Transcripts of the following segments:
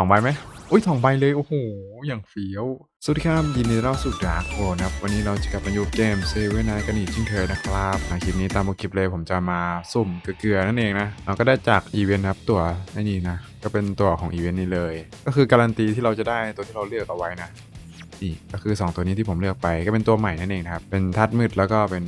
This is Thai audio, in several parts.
องใบไหมอุ้ยสองใบเลย โอ้โห อย่างเฟี้ยว สวัสดีครับ ยินดีต้อนรับสู่ดาร์กโนะครับ วันนี้เราจะกลับมาอยู่เกมเซเว่นไนกันอีกเช่นเคยนะครับคลิปนี้ตามคลิปเลยผมจะมาสุ่มเกลือนั่นเองนะ เราก็ได้จากอีเวนต์ครับตัวไอ้นี่นะ ก็เป็นตัวของอีเวนต์นี้เลย ก็คือการันตีที่เราจะได้ตัวที่เราเลือกเอาไว้นะ อีก ก็คือ 2 ตัวนี้ที่ผมเลือกไปก็เป็นตัวใหม่นั่นเองครับ เป็นทัดมืดแล้วก็เป็น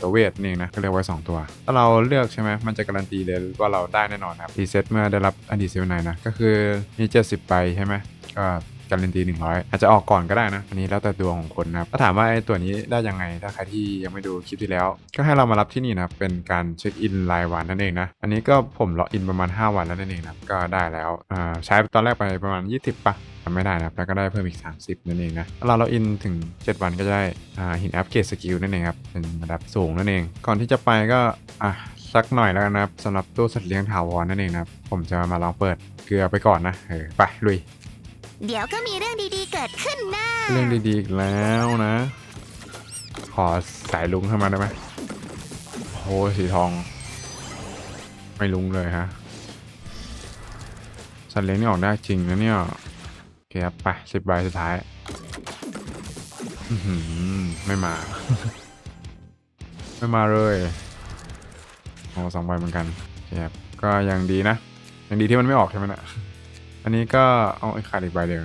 ตัวเวทนี่นเองนะก็เลือกไว้ 2 ตัว ถ้าเราเลือกใช่ไหมมันจะการันตีเลยว่าเราได้แน่นอนครับรีเซ็ตเมื่อได้รับอดีตเซลไนนะก็คือมี70ใบใช่ไหมก็ การันตี100อาจจะออกก่อนก็ได้นะ อันนี้แล้วแต่ดวงของคนนะครับถ้าถามว่าไอ้ตัวนี้ได้ยังไง ถ้าใครที่ยังไม่ดูคลิปที่แล้ว ก็ให้เรามารับที่นี่นะเป็นการเช็คอินรายวันนั่นเองนะอันนี้ก็ผมล็อกอินประมาณ 5 วันแล้วนั่นเองนะก็ได้แล้วอ่าใช้ตอนแรกไปประมาณ 20ปะทำไม่ได้นะครับแล้วก็ได้เพิ่มอีก 30 นั่นเองนะเราเราอินถึง 7 วันก็จะได้หินอัพเกรดสกิลนั่นเองครับเป็นระดับสูงนั่นเอง ก่อนที่จะไปก็อะสักหน่อยแล้วกันนะครับสำหรับตู้สัตว์เลี้ยงถาวรนั่นเองนะครับผมจะมาลองเปิดเกลือไปก่อนนะเออไปลุย เดี๋ยวก็มีเรื่องดีๆเกิดขึ้นนะเรื่องดีๆอีกแล้วนะ ขอสายลุงเข้ามาได้ไหมโอ้สีทอง ไม่ลุงเลยฮะ สัตว์เลี้ยงนี่ออกได้จริงนะเนี่ยโอเคครับไปสิบใบสุดท้ายไม่มา ไม่มาเลยโอ้สองใบเหมือนกันโอเคครับก็ยังดีนะ ยังดีที่มันไม่ออกใช่ไหมนะ อันนี้ก็เอาไอ้ขาดอีกใบเดียว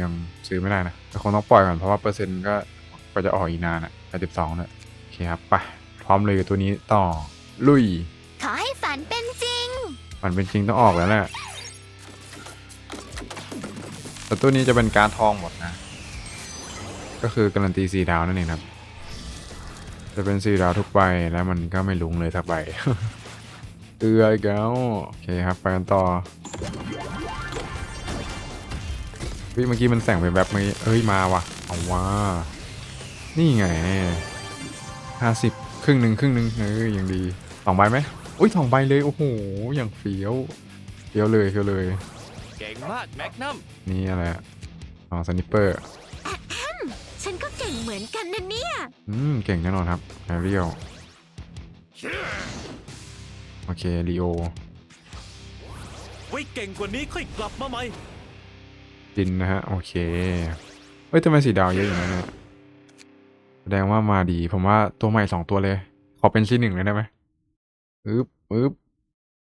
ยังซื้อไม่ได้นะแต่คงต้องปล่อยก่อนเพราะว่าเปอร์เซ็นต์ก็ก็จะออกอีกนานอะแปดสิบสองเลยโอเคครับไปพร้อมเลยกับตัวนี้ต่อลุย ขอให้ฝันเป็นจริง มันเป็นจริงต้องออกแล้วแหละแต่ตัวนี้จะเป็นการดทองหมดนะ ก็คือการันตีสี่ดาวนั่นเองครับ จะเป็นสี่ดาวทุกใบแล้วมันก็ไม่ลุงเลยสักใบเกลืออีกแล้วโอเคครับไปกันต่อ วิเมื่อกี้มันแสงไปแบบเมื่อกี้เอ้ยมาว่ะเอาว่า นี่ไงห้าสิบครึ่งหนึ่งครึ่งหนึ่งเอ้ยยังดีสองใบไหมอุ้ยสองใบเลย โอ้โห อย่างเฟี้ยวเฟี้ยวเลยเฟี้ยวเลยเก่งมากแมกนัมนี่อะไรอะอ๋อสนิปเปอร์ฉันก็เก่งเหมือนกันนะเนี่ย อืม เก่งแน่นอนครับแอเรียลโอเคลีโอไว้เก่งกว่านี้ค่อยกลับมาใหม่ จินนะฮะ โอเค เฮ้ยทำไมสีดาวเยอะอย่างนั้นเนี่ยแสดงว่ามาดี ผมว่าตัวใหม่สองตัวเลย ขอเป็นซีหนึ่งเลยได้ไหมอึ๊บอึ๊บ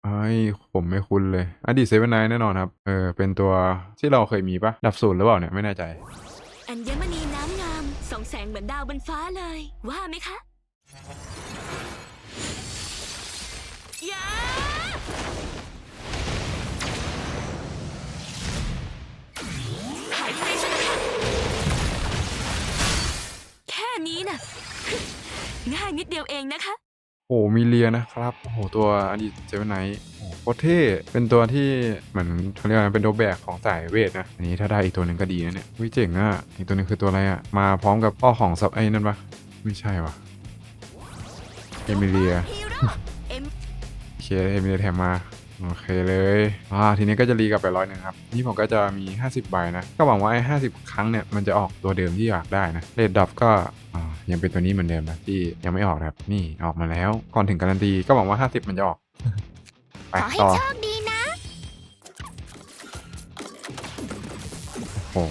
ไอ้ยผมไม่คุ้นเลยอดีตเซเว่นไนแน่นอนครับ เออ เป็นตัวที่เราเคยมีปะดับศูนย์หรือเปล่าเนี่ยไม่แน่ใจ อัญมณีน้ำงามส่องแสงเหมือนดาวบนฟ้าเลย ว่าไหมคะ ง่ายนิดเดียวเองนะคะ โอ้มีเลียนะครับโอ้โหตัวอดีตเจมิไนท์โอ้โหโคตรเท่เป็นตัวที่เหมือนเขาเรียกว่าอะไรเป็นตัวแบกของสายเวทนะอันนี้ถ้าได้อีกตัวหนึ่งก็ดีนะเนี่ยวิเจ๋งอะอีกตัวหนึงคือตัวอะไรอะมาพร้อมกับพ่อของซับไอ้นั่นปะไม่ใช่วะเอมิเลีย ฮีโร่เอ็ม โอเคเอมิเลียแถมมา โอเคเลยอ่าทีนี้ก็จะรีกลับไปร้อยหนึ่งครับ นี่ผมก็จะมี 50 ใบนะ ก็หวังว่าไอ้50ครั้งเนี่ยมันจะออกตัวเดิมที่อยากได้นะเรดดับก็อ่ายังเป็นตัวนี้เหมือนเดิมนะที่ยังไม่ออกนะครับ นี่ออกมาแล้ว ก่อนถึงการันตีก็หวังว่า 50 มันจะออกไปขอให้ต่อโชคดีนะโอ้โห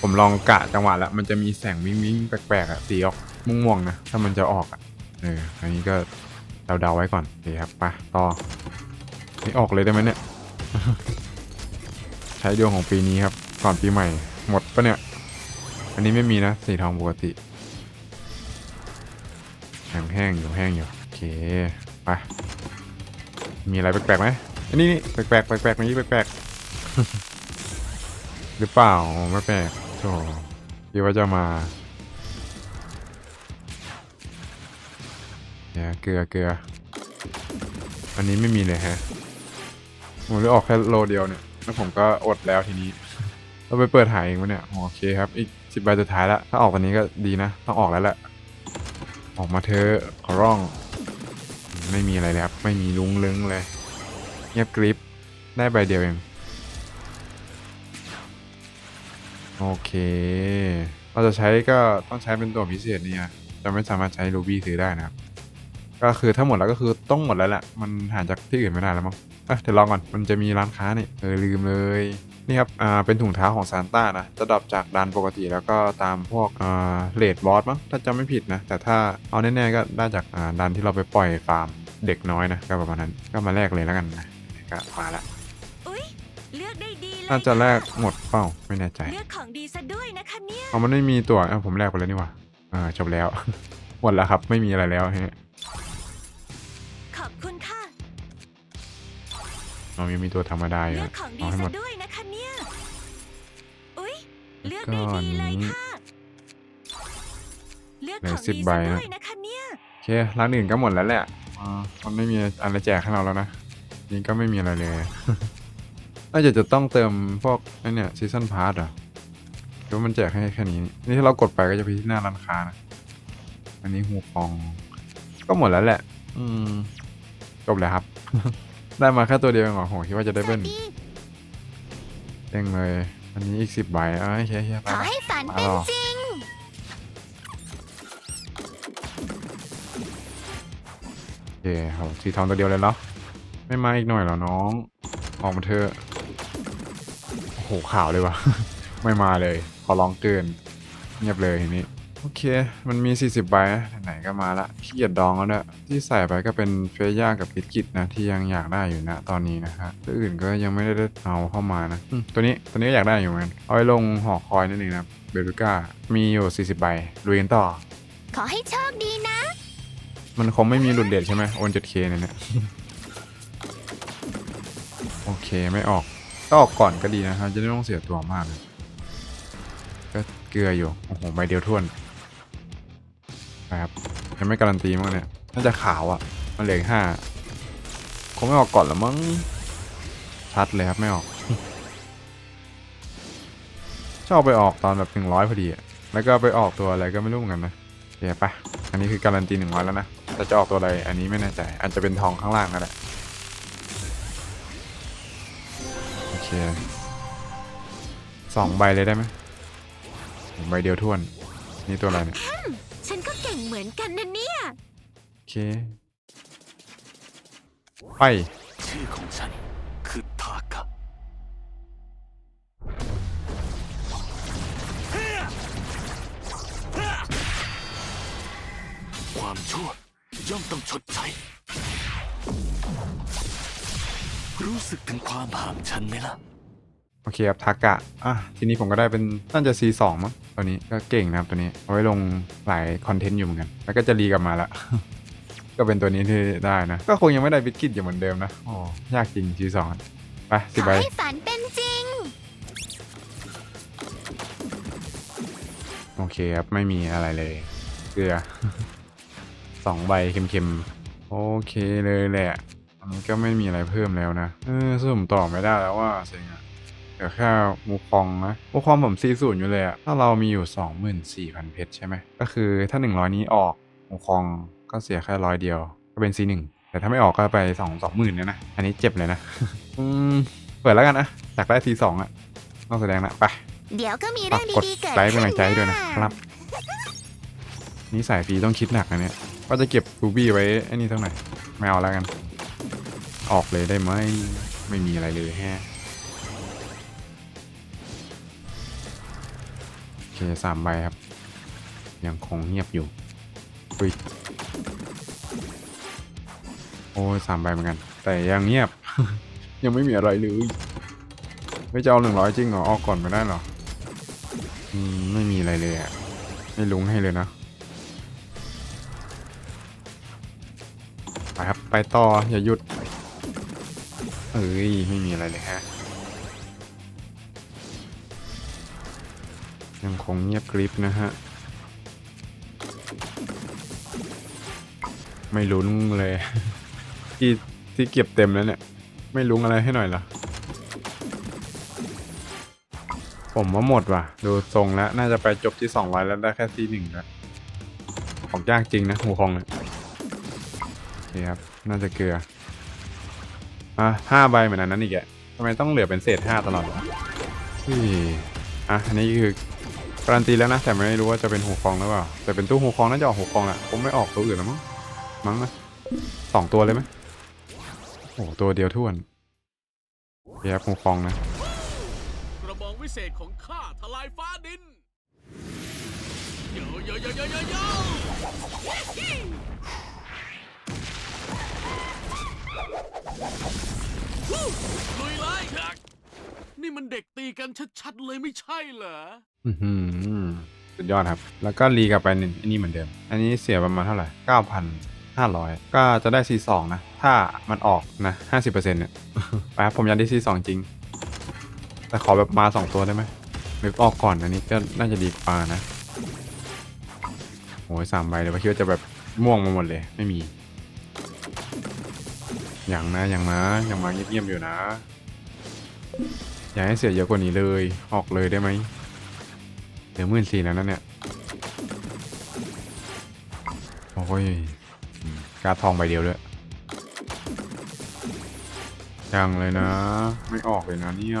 ผมลองกะจังหวะแล้ว มันจะมีแสงวิ้งวิ้งๆแปลกๆอะสีออกม่วงๆนะ ถ้ามันจะออกอะเอออันนี้ก็เดาๆไว้ก่อนโอเคครับไปต่อ นี่ออกเลยได้ไหมเนี่ย ใช้ดวงของปีนี้ครับ ก่อนปีใหม่ หมดปะเนี่ย อันนี้ไม่มีนะ สีทองปกติแห้งแห้งอยู่แห้งอยู่ โอเคไปมีอะไรแปลกๆไหมอันนี้แปลกๆแปลกๆนี้แปลกๆหรือเปล่าไม่แปลกโธ่คิดว่าจะมาเนี่ยเกลือเกลืออันนี้ไม่มีเลยฮะ ผมเลยออกแค่โลเดียวเนี่ยแล้วผมก็อดแล้วทีนี้เราไปเปิดหายเองวะเนี่ยโอเคครับ อีกสิบใบสุดท้ายล้วถ้าออกวันนี้ก็ดีนะ ต้องออกแล้วแหละ ออกมาเธอขอร้อง ไม่มีอะไรเลยครับ ไม่มีลุงลึงเลย เงียบกริบได้ใบเดียวเอง โอเค เราจะใช้ก็ต้องใช้เป็นตัวพิเศษเนี่ยจะไม่สามารถใช้รูบี้ซื้อได้นะครับ ก็คือถ้าหมดแล้วก็คือต้องหมดแล้วแหละ มันหาจากที่อื่นไม่ได้แล้วมั้ง เอ้ยเดี๋ยวลองก่อนมันจะมีร้านค้านี่เออลืมเลยนี่ครับอ่าเป็นถุงเท้าของซานต้านะจะดรอปจากดันปกติแล้วก็ตามพวกอ่าเลดบอสมั้งถ้าจำไม่ผิดนะ แต่ถ้าเอาแน่ๆก็ได้จากอ่าดันที่เราไปปล่อยฟาร์มเด็กน้อยนะก็ประมาณนั้นก็มาแลกเลยแล้วกันนะก็มาละอุ๊ยเลือกได้ดีเลยน่าจะแลกหมดเปล่าไม่แน่ใจเลือกของดีซะด้วยนะคะเนี่ยเอามันไม่มีตัวอะผมแลกไปแล้วนี่หว่าอ่าจบแล้ว หมดแล้วครับไม่มีอะไรแล้วฮะ เรายังมีตัวธรรมดาอยู่เลือนะกของดีเอาให้หมซะด ด้วยนะคะเนี่ยอุ๊ยเลือกก็ได้อันดีเลยนี้ค่ะเลือกเหลืขอองสิบดีใบซะนะด้วยนะคะเนี่ยโอเคร้านอื่นก็หมดแล้วแหละอ่ามันไม่มีอะไรแจกให้เราแล้วนะนี่ก็ไม่มีอะไรเลย น่าจะจะต้องเติมพวกไอ้เนี่ยซีซันพาร์ตเหรอหรือว่ามันแจกให้แค่นี้ นี่ถ้าเรากดไปก็จะไปที่หน้าร้านค้านะ อันนี้ฮูฟอง ก็หมดแล้วแหละ อืม จบแล้วครับ ได้มาแค่ตัวเดียวเองเหรอโหคิดว่าจะได้เบิ้ลเด้งเลย อันนี้อีกสิบใบอะโอเคโอเคไปขอไปให้ฝันมาเป็นต่อจริง โอเคครับสีทองตัวเดียวเลยเหรอไม่มาอีกหน่อยเหรอน้อง ออกมาเถอะโอ้โหข่าวเลยวะ ไม่มาเลย ขอร้องเกิน เงียบเลยทีนี้ โอเค มันมี 40 ใบนะไหนๆก็มาละขี้เกียจดองแล้วเนี่ยที่ใส่ไปก็เป็นเฟย่ากับบิสกิตนะ ที่ยังอยากได้อยู่นะตอนนี้นะฮะตัวอื่นก็ยังไม่ได้เอาเข้ามานะอืมตัวนี้ตัวนี้ก็อยากได้อยู่เหมือนกันเอาไว้ลงหอคอยนั่นเองนะเบลูก้ามีอยู่ 40 ใบลุยกันต่อ ขอให้โชคดีนะ มันคงไม่มีหลุดเด็ดใช่ไหมโอน 7K เนี่ยเนี่ย โอเคไม่ออกก็ออกก่อนก็ดีนะครับจะได้ไม่ต้องเสียตัวมากเลยก็เกลืออยู่ โอ้โหใบเดียวท่วน ไปครับยังไม่การันตีมั้งเนี่ยน่าจะขาวอะ่ะ มันเหลือห้าคงไม่ออกก่อนหรอมั้งชัดเลยครับไม่ออกชอบไปออกตอนแบบหนึ่งร้อยพอดีอะแล้วก็ไปออกตัวอะไรก็ไม่รู้เหมือนกันนะโอเคปะอันนี้คือการันตีหนึ่งร้อยแล้วนะแต่จะออกตัวอะไรอันนี้ไม่แน่ใจอาจจะเป็นทองข้างล่างก็ได้โอเคสองใบเลยได้ไหมใบเดียวท่วน นี่ตัวอะไรเนี่ย เก่งเหมือนกันนะเนี่ย โอเค ไป ชื่อของฉันคือทากะความชั่วย่อมต้องชดใช้ รู้สึกถึงความห่างฉันไหมล่ะ โอเคครับทากะอะทีนี้ผมก็ได้เป็นน่าจะ C2 มั้งตัวนี้ก็เก่งนะครับตัวนี้ เอาไว้ลงหลายคอนเทนต์อยู่เหมือนกัน แล้วก็จะรีกลับมาละ ก็เป็นตัวนี้ที่ได้นะ ก็คงยังไม่ได้บิสกิตอยู่เหมือนเดิมนะโอ้ยากจริง C2 อะไปสิขบอใบให้ฝันเป็นจริง โอเคครับ ไม่มีอะไรเลยเกลือ สองใบเค็มๆ โอเคเลยแหละ อันนี้ก็ไม่มีอะไรเพิ่มแล้วนะ เออสุ่มต่อไม่ได้แล้วว่าเซ็งอะ เดี๋ยวแค่มูคองนะมูคองผมซีศูนย์อยู่เลยอะถ้าเรามีอยู่ 24,000 เพชรใช่ไหมก็คือถ้า 100 นี้ออกมูคองก็เสียแค่ร้อยเดียว ก็เป็น C1 แต่ถ้าไม่ออกก็ไป2 20,000เนี่ยนะ อันนี้เจ็บเลยนะ อืม เปิดแล้วกันนะอยากได้ C2 อะต้องแสดงนะไปเดี๋ยวก็มีฝาเรื่กองกดดีๆเกิดไลค์เป็นขึ้กำลังใจให้ด้วยนะครับนี่สายฟรีต้องคิดหนักนะเนี่ยว่าจะเก็บรูบี้ไว้ไอ้นี่เท่าไหร่ไม่เอาแล้วกัน ออกเลยได้ไหมไม่มีอะไรเลยแฮะ คสามใบครับ ยังคงเงียบอยู่อุ้ยโอ้ยสามใบเหมือนกัน แต่ยังเงียบ ยังไม่มีอะไรเลยไม่จะเอาหนึ่งร้อยจริงเหรอออกก่อนไม่ได้หรออืมไม่มีอะไรเลยอะไม่ลุงให้เลยนะไปครับไปต่ออย่าหยุดเอ้ยไม่มีอะไรเลยฮะ ยังคงเงียบกริบนะฮะ ไม่ลุ้นเลย ที่ที่เก็บเต็มแล้วเนี่ย ไม่ลุ้งอะไรให้หน่อยเหรอ ผมว่าหมดว่ะ ดูทรงแล้ว น่าจะไปจบที่ 200 แล้วได้แค่ซีหนึ่งแล้ว ของยากจริงนะหูคองเนี่ยโอเคครับ น่าจะเกลือ อะห้าใบเหมือนอันนั้นอีกอะทำไมต้องเหลือเป็นเศษห้าตลอดวะอุ้ยอะ อันนี้คือ การันตีแล้วนะ แต่ไม่รู้ว่าจะเป็นหูคองหรือเปล่า แต่เป็นตู้หูคองน่าจะออกหูคองแหละผมไม่ออกตัวอื่นแล้วมั้ง มั้งนะสองตัวเลยไหมโอ้ตัวเดียวท้วนเยวหูคองนะวิเศษของข้าทลายฟ้าดินโยโยโยโยโยโยลุยเลยยัก นี่มันเด็กตีกันชัดๆเลยไม่ใช่เหรอ อื้อหือสุดยอดครับ แล้วก็รีกลับไปนี่นนี้เหมือนเดิม อันนี้เสียประมาณเท่าไหร่เก้าพันห้าร้อยก็จะได้ C2 นะ ถ้ามันออกนะห้าสิบเนี่ย ไปครับผมอยากได้ C2 จริง แต่ขอแบบมาสองตัวได้ไหมหรือออกก่อนอันนี้ก็น่าจะดีกว่านะโอ้ยสามใบเลยว่าคิดว่าจะแบบม่วงมาหมดเลย ไม่มี อย่างนะอย่างนะอย่างมาเงียบๆอยู่นะ อย่าให้เสียเยอะกว่านี้เลย ออกเลยได้ไหมเหลือหมื่นสี่แล้วนั่นเนี่ย โอ้ยการทองใบเดียวด้วยยังเลยนะ ไม่ออกเลยนะเนี่ย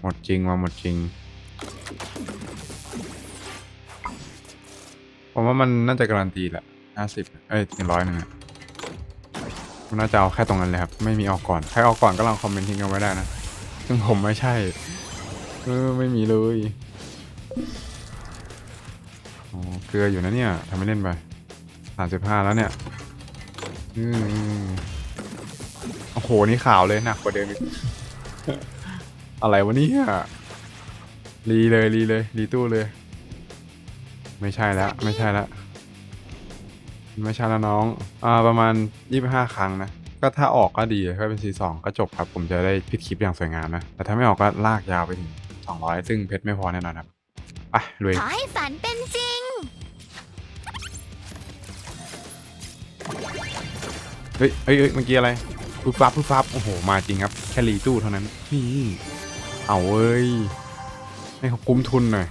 หมดจริงมาหมดจริงผมว่ามันน่าจะการันตีแหละห้าสิบเอ้ยถึงร้อยหนึ่งอะ มันน่าจะเอาแค่ตรงนั้นเลยครับ ไม่มีออกก่อน ใครออกก่อนก็ลองคอมเมนต์ทิ้งกันไว้ได้นะ ซึ่งผมไม่ใช่เออไม่มีเลยโอ้เกลืออยู่นะเนี่ยทำไม่เล่นไปสามสิบห้าแล้วเนี่ยอืมโอ้โห นี่ข่าวเลยหนักกว่าเดิมอีกอะไรวะเนี่ยรีเลยรีเลยรีตู้เลย ไม่ใช่แล้วไม่ใช่แล้ว ไม่ใช่แล้วน้องอ่าประมาณยี่สิบห้าครั้งนะ ก็ถ้าออกก็ดีถ้าเป็น C2 ก็จบครับ ผมจะได้พิดคลิปอย่างสวยงามนะ แต่ถ้าไม่ออกก็ลากยาวไปถึง 200 ซึ่งเพชรไม่พอแน่นอนครับไปลุยขอให้ฝันเป็นจริงเฮ้ยเฮ้ยเฮ้ยเมื่อกี้อะไรปุ๊บปั๊บปุ๊บปั๊บโอ้โห มาจริงครับ แค่รีตู้เท่านั้นนี่เอาเว้ย ให้เขาคุ้มทุนหน่อย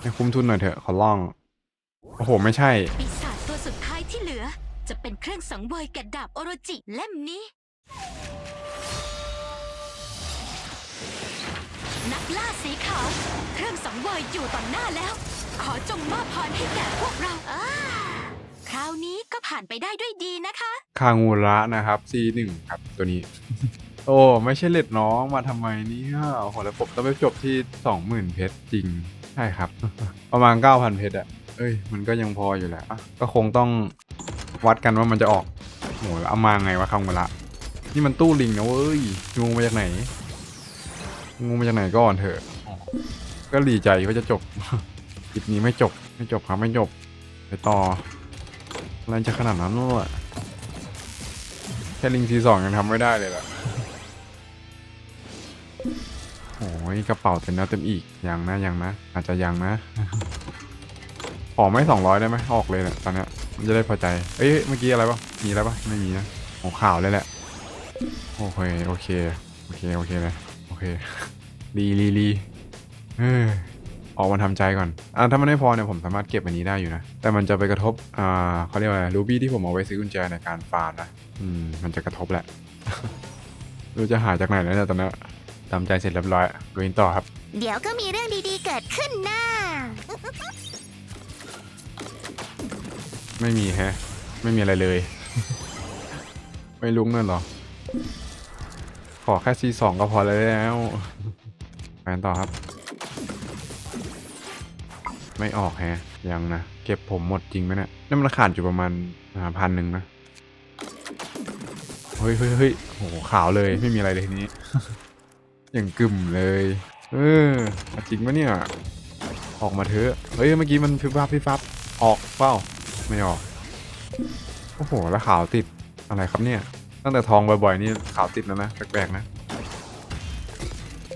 ให้คุ้มทุนหน่อยเถอะ ขอร้อง โอ้โห ไม่ใช่ จะเป็นเครื่องสังเวยแกะดาบโอโรจิเล่มนี้ นักล่าสีขาว เครื่องสังเวยอยู่ต่อหน้าแล้ว ขอจงมอบพรให้แก่พวกเราอ่าคราวนี้ก็ผ่านไปได้ด้วยดีนะคะ คางูระนะครับ C1 ครับตัวนี้ โอ้ไม่ใช่เล็ดน้องมาทำไมเนี่ยโอ้โหแล้วผมต้องไปจบที่ 20,000 เพชรจริง ใช่ครับ ประมาณ 9,000 เพชรอะเอ้ย มันก็ยังพออยู่แหละอะก็คงต้อง วัดกันว่ามันจะออกโหเอามาไงวะคางูระนี่มันตู้ลิงนะเว้ยงูมาจากไหนงูมาจากไหนก่อนเถอะ ก็ดีใจว่าจะจบคลิปนี้ไม่จบ ไม่จบครับไม่จบ ไปต่ออะไรจะขนาดนั้นวะแค่ลิงซีสองยังทำไม่ได้เลยล่ะโอ้ยกระเป๋าเต็มแล้วเต็มอีกยังนะยังนะ อาจจะยังนะขอไม่สองร้อยได้ไหมออกเลยเนี่ยตอนเนี้ย จะได้พอใจ เอ้ยเมื่อกี้อะไรปะมีอะไรปะไม่มีนะของข่าวเลยแหละ โอเค โอเค โอเค โอเคเลยโอเครีรีรีเออออกมาทำใจก่อน อ่าถ้ามันไม่พอเนี่ยผมสามารถเก็บอันนี้ได้อยู่นะ แต่มันจะไปกระทบ อ่าเขาเรียกว่ารูบี้ที่ผมเอาไว้ซื้อกุญแจในการฟาร์มนะ อืม มันจะกระทบแหละรู้จะหาจากไหนแล้วเนี่ยตอนนี้ทำใจเสร็จเรียบร้อยลุยต่อครับ เดี๋ยวก็มีเรื่องดีๆเกิดขึ้นนะ ไม่มีแฮะ ไม่มีอะไรเลย ไม่ลุ้งนั่นหรอ ขอแค่ซีสองก็พอแล้วไปกันต่อครับ ไม่ออกแฮะ ยังนะ เก็บผมหมดจริงไหมเนี่ยนี่มันขาดอยู่ประมาณพันหนึ่งนะ เฮ้ยเฮ้ยเฮ้ยโหขาวเลยไม่มีอะไรเลยทีนี้ อย่างกึ่มเลย เออเอาจริงปะเนี่ย ออกมาเถอะ เฮ้ย เมื่อกี้มันพิบวับพิบวับออกเปล่า ไม่ออก โอ้โห แล้วขาวติดอะไรครับเนี่ย ตั้งแต่ทองบ่อยๆ นี่ขาวติดแล้วนะแปลกๆนะ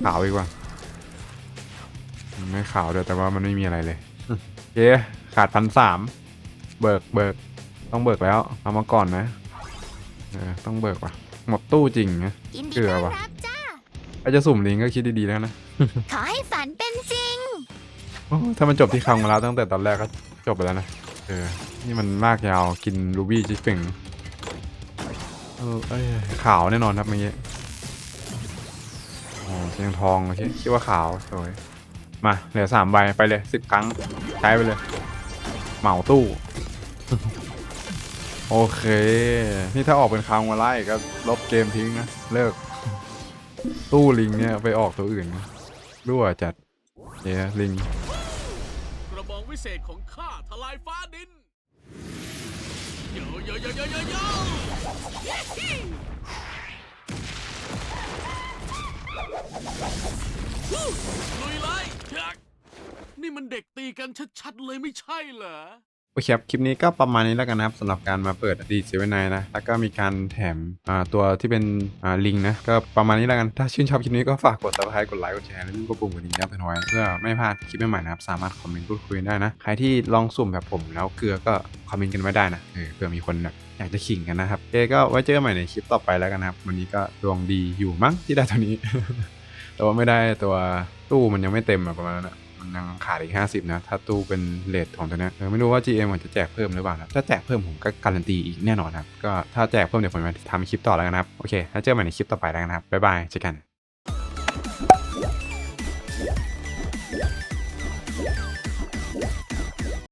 ขาวอีกว่า ไม่ขาวด้วยแต่ว่ามันไม่มีอะไรเลยโอเคขาดพันสาม เบิกเบิก ต้องเบิกแล้ว เอามาก่อนนะ เออ ต้องเบิกว่ะ หมดตู้จริงนะยินดีเกลือต้อนว่ะรับจ้าไอจะสุ่มลิงก็คิดดีๆแล้วนะ ขอให้ฝันเป็นจริงโอ้ถ้ามันจบที่คังมาแล้วตั้งแต่ตอนแรกก็จบไปแล้วนะเออ นี่มันลากยาวกินรูบี้จิ๊กเป่งเออเอ้ยขาวแน่นอนครับเมื่อกี้โอ้เสียงทองโอเคคิดว่าขาวสวยมาเหลือสามใบไปเลยสิบครั้งใช้ไปเลย เหมาตู้ โอเค นี่ถ้าออกเป็นคังมาไล่ก็ลบเกมทิ้งนะ เลิก ตู้ลิงเนี่ยไปออกตัวอื่นนะรั่วจัดเย้ลิงกระบองวิเศษของ ข้าทลายฟ้าดินโยโยโยโยโยโยลุยเลยนี่มันเด็กตีกันชัดๆเลยไม่ใช่เหรอ โอเคครับ คลิปนี้ก็ประมาณนี้แล้วกันนะครับสำหรับการมาเปิดอดีตเซเว่นไนนะ แล้วก็มีการแถมตัวที่เป็นลิงนะ ก็ประมาณนี้แล้วกัน ถ้าชื่นชอบคลิปนี้ก็ฝากกด subscribe กดไลค์ กดแชร์ และกดปุ่มกระดิ่งแจ้งเตือนไว้ เพื่อไม่พลาดคลิปใหม่ๆนะครับ สามารถคอมเมนต์พูดคุยได้นะ ใครที่ลองสุ่มแบบผมแล้วเกลือก็คอมเมนต์กันไว้ได้นะเออเผื่อมีคนแบบอยากจะขิงกันนะครับโอเคก็ไว้เจอกันใหม่ในคลิปต่อไปแล้วกันนะครับ วันนี้ก็ดวงดีอยู่มั้งที่ได้ตัวนี้ แต่ว่าไม่ได้ตัวตู้มันยังไม่เต็มอะประมาณนั้นอะ มันยังขาดอีก 50 นะ ถ้าตู้เป็นเลทของตัวนี้เออไม่รู้ว่า GM มันจะแจกเพิ่มหรือเปล่านะถ้าแจกเพิ่มผมก็การันตีอีกแน่นอนครับก็ถ้าแจกเพิ่มเดี๋ยวผมมาทำคลิปต่อแล้วกันะครับโอเคแล้วเจอกันใหม่ในคลิปต่อไปแล้วกันนะครับบ๊ายบายเจอกัน